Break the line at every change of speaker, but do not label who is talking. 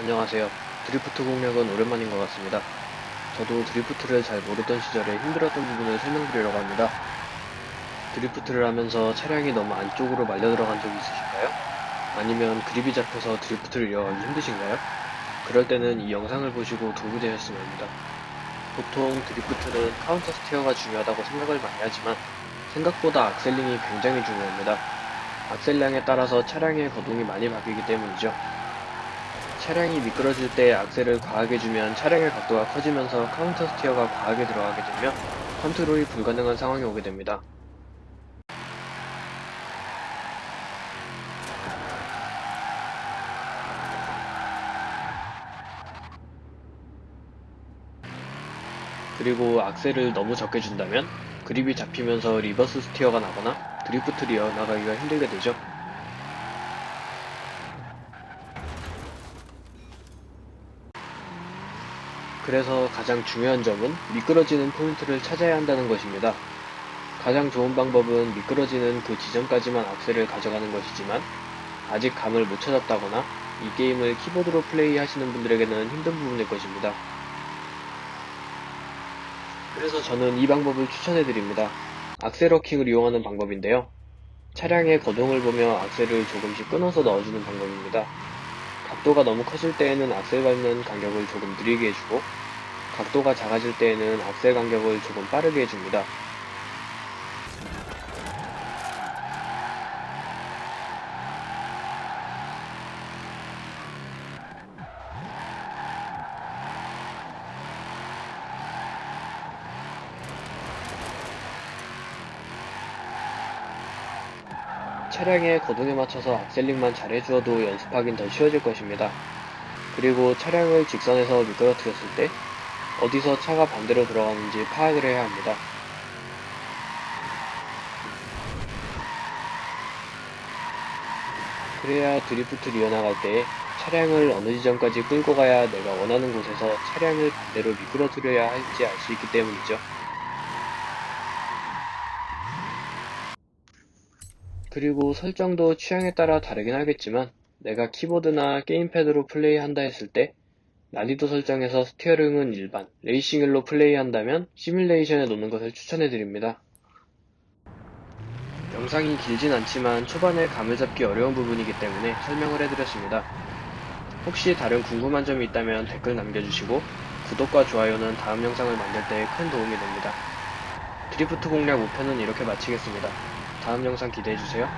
안녕하세요. 드리프트 공략은 오랜만인 것 같습니다. 저도 드리프트를 잘 모르던 시절에 힘들었던 부분을 설명드리려고 합니다. 드리프트를 하면서 차량이 너무 안쪽으로 말려 들어간 적이 있으신가요? 아니면 그립이 잡혀서 드리프트를 이어가기 힘드신가요? 그럴 때는 이 영상을 보시고 도움이 되셨으면 합니다. 보통 드리프트는 카운터 스티어가 중요하다고 생각을 많이 하지만 생각보다 악셀링이 굉장히 중요합니다. 악셀량에 따라서 차량의 거동이 많이 바뀌기 때문이죠. 차량이 미끄러질 때 악셀을 과하게 주면 차량의 각도가 커지면서 카운터 스티어가 과하게 들어가게 되며 컨트롤이 불가능한 상황이 오게 됩니다. 그리고 악셀을 너무 적게 준다면 그립이 잡히면서 리버스 스티어가 나거나 드리프트를 이어나가기가 힘들게 되죠. 그래서 가장 중요한 점은 미끄러지는 포인트를 찾아야 한다는 것입니다. 가장 좋은 방법은 미끄러지는 그 지점까지만 악셀을 가져가는 것이지만 아직 감을 못 찾았다거나 이 게임을 키보드로 플레이 하시는 분들에게는 힘든 부분일 것입니다. 그래서 저는 이 방법을 추천해 드립니다. 악셀 워킹을 이용하는 방법인데요. 차량의 거동을 보며 악셀을 조금씩 끊어서 넣어주는 방법입니다. 각도가 너무 커질 때에는 악셀 밟는 간격을 조금 느리게 해주고 각도가 작아질 때에는 악셀 간격을 조금 빠르게 해줍니다. 차량의 거동에 맞춰서 악셀링만 잘 해주어도 연습하긴 더 쉬워질 것입니다. 그리고 차량을 직선에서 미끄러뜨렸을 때 어디서 차가 반대로 들어가는지 파악을 해야 합니다. 그래야 드리프트를 이어나갈 때 차량을 어느 지점까지 끌고 가야 내가 원하는 곳에서 차량을 반대로 미끄러뜨려야 할지 알 수 있기 때문이죠. 그리고 설정도 취향에 따라 다르긴 하겠지만 내가 키보드나 게임패드로 플레이한다 했을 때 난이도 설정에서 스티어링은 일반, 레이싱일로 플레이한다면 시뮬레이션에 놓는 것을 추천해드립니다. 영상이 길진 않지만 초반에 감을 잡기 어려운 부분이기 때문에 설명을 해드렸습니다. 혹시 다른 궁금한 점이 있다면 댓글 남겨주시고 구독과 좋아요는 다음 영상을 만들 때 큰 도움이 됩니다. 드리프트 공략 5편은 이렇게 마치겠습니다. 다음 영상 기대해주세요.